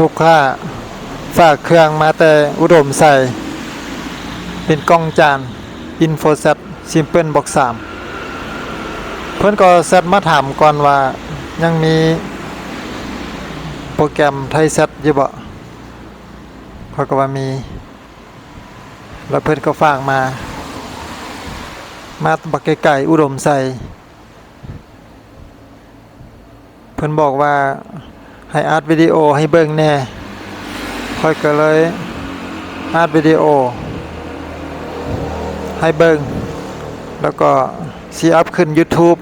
ลูกค้าฝากเครื่องมาแต่อุดมใส่ เป็นกล้องจาน InfoSet Simple Box 3 เพื่อนก็เซตมาถามก่อนว่ายังมีโปรแกรมไทยเซตอยู่บ่เขาก็ว่ามี แล้วเพื่อนก็ฝากมา มาบักไก่อุดมใส่ เพิ่อนบอกว่า ให้อัดวิดีโอให้เบิ่งแน่ค่อยก็เลยอัดวิดีโอ ให้เบิ่งแล้วก็ซีอัพขึ้น YouTube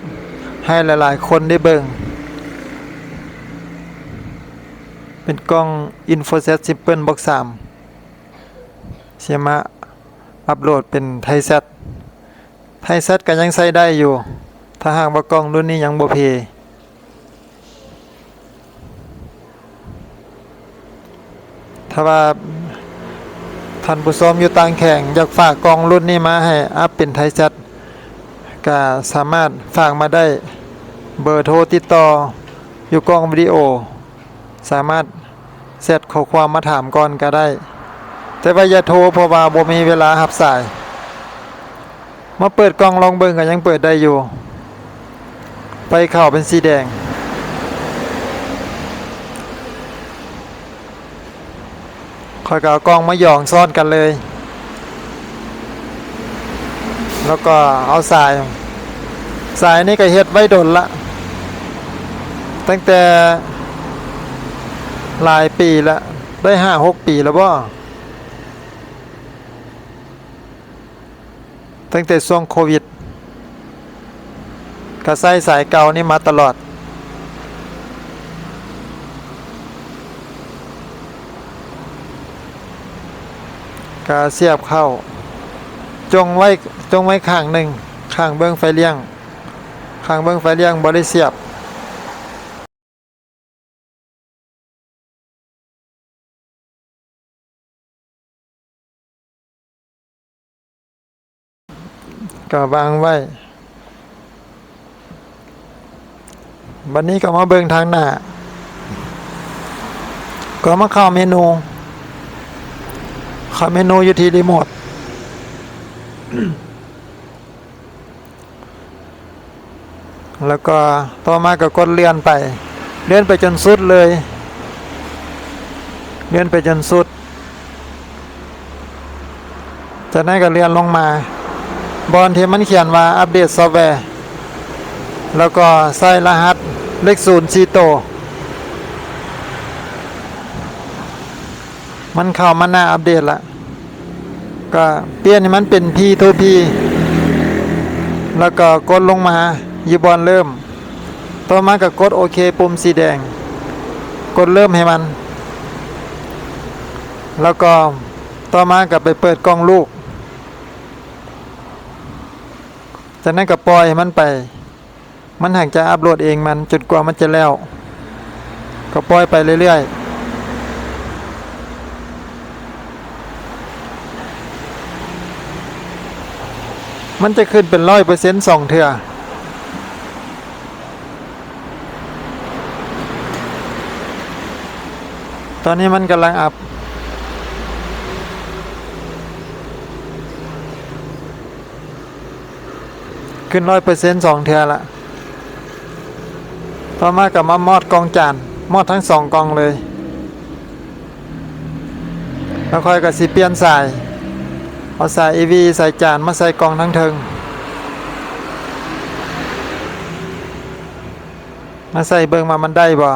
ให้หลายๆ คนได้เบิ่งเป็นกล้อง InfoSet Simple Box 3เสียมาอัปโหลดเป็นไทยเซตไทยเซตก็ยังใช้ได้อยู่ ถ้าหากว่ากล้องรุ่นนี้ยังบ่เพ ถ้าว่าท่านผู้ชมอยู่ต่างแข่งอยากฝากกองรุ่นนี้มาให้อัพเป็นไทยเซตก็สามารถฝากมาได้เบอร์โทรติดต่ออยู่กล้องวิดีโอ สามารถเซตข้อความมาถามก่อนก็ได้ แต่ว่าอย่าโทรเพราะว่าบ่มีเวลารับสาย มาเปิดกล้องลองเบิ่งก็ยังเปิดได้อยู่ ไปเข้าเป็นสีแดง คอยก็เอากล้องมาหยองซ่อนกันเลย แล้วก็เอาสาย สายนี่ก็เฮ็ดไว้ดนละ ตั้งแต่หลายปีละ ได้ห้าหกปีแล้วบ่ตั้งแต่ช่วงโควิด ก็ใส่สายเก่านี่มาตลอด กาเสียบเข้า จงไว้จงไว้ข้างหนึ่งข้างเบื้องไฟเลี้ยง ข้างเบื้องไฟเลี้ยงบริเสียบก็วางไว้วันนี้ก็มาเบิ่งทางหน้า ก็มาเข้าเมนู ข้าเมนูอยู่ที่รีโมทแล้วก็ต่อมาก็กดเลื่อนไป เลื่อนไปจนสุดเลย เลื่อนไปจนสุด จากนั้นก็เลื่อนลงมา บอลที่มันเขียนว่าอัปเดตซอฟต์แวร์ แล้วก็ใส่รหัสเลขศูนย์ซีโต มันเข้ามาหน้าอัปเดตละ ก็เปลี่ยนให้มันเป็น P2P แล้วก็กดลงมายีบอลเริ่ม ต่อมาก็กดโอเคปุ่มสีแดง กดเริ่มให้มัน แล้วก็ต่อมาก็ไปเปิดกล้องลูก จากนั้นก็ปล่อยให้มันไป มันหากจะอัปโหลดเองมันจนกว่ามันจะแล้ว ก็ปล่อยไปเรื่อยๆ มันจะขึ้นเป็นร้อยเปอร์เซ็นต์สองเถื่อตอนนี้มันกำลังอัพ ขึ้นร้อยเปอร์เซ็นต์สองเทือละต่อมากับมามอดกองจานมอดทั้งสองกองเลย แล้วค่อยกับสิเปลี่ยนสาย เอาใสาย EV ใส่จานมาใส่กองทั้งเทิง มาใส่เบิงมามันได้บ่อ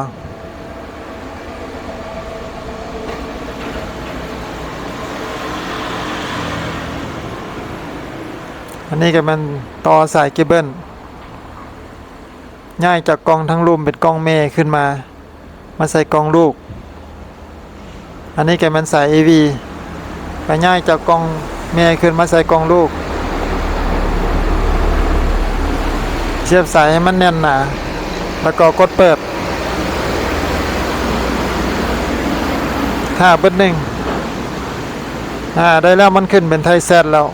ันนี้ก็มันต่อสายเคเบิลง่ายจากกองทั้งรูมเป็นกองเมขึ้นมา มาใส่กองลูก อันนี้แกมันสาย AV ไปง่ายจากกอง เมขึ้นมาใส่กองลูก เสียบสายให้มันแน่นหนาแล้วก็กดเปิดห้าเบิดหนึ่งอ่าได้แล้วมันขึ้นเป็นไทยแซดแล้ว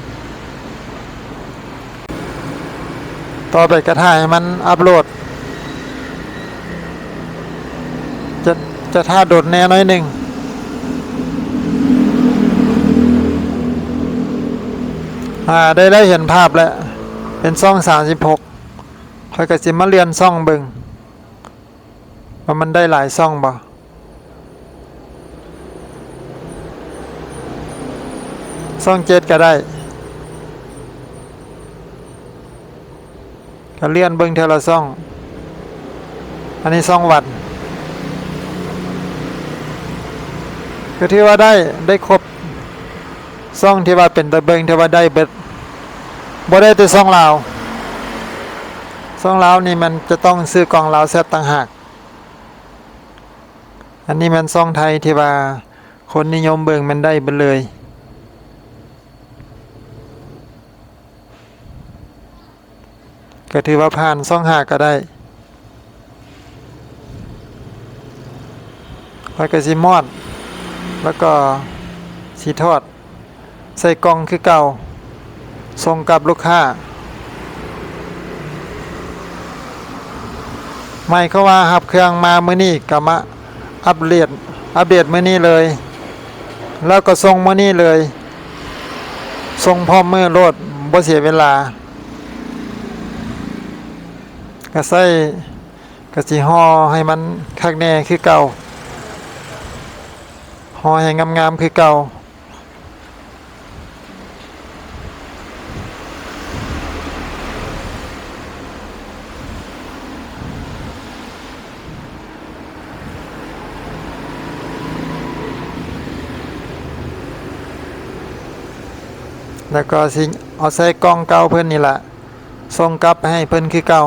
ต่อไปกระถ่ายมันอัปโหลด จะจะท่าโดดแน่น้อยหนึ่ง อ่าได้ได้เห็นภาพแล้ว เป็นซ่องสามสิบหกคอยกระสิมาเรียนซ่องเบิงว่ามันได้หลายซ่องบ่ซ่องเจ็ดก็ได้ก็เลื่อนเบิ่งเทละซ่อง อันนี้ซ่องวัดก็ที่ว่าได้ได้ครบ ซ่องที่ว่าเป็นตะเบิงที่ว่าได้เบิดบ่ได้แต่ซ่องลาวซ่องลาวนี่มันจะต้องซื้อกองลาวแซบต่างหาก อันนี้มันซ่องไทยที่ว่าคนนิยมเบิงมันได้เบิดเลยก็ถือว่าผ่านซ่องหาก็ได้คอยกระสิมอด แล้วก็สีทอด ใส่กล่องคือเก่าส่งกับลูกค้า ไม่เขาว่าหับเครื่องมามื้อนี้ก็มาอัปเดตอัปเดตมื้อนี้เลย แล้วก็ส่งมื้อนี้เลยส่งพร้อมมือโลดบ่เสียเวลาก็ใส่กะสิห่อให้มันคักแน่คือเก่าห่อให้งามๆคือเก่า แล้วก็สิเอาใส่กล่องเก่าเพิ่นนี่แหละส่งกลับให้เพิ่นคือเก่า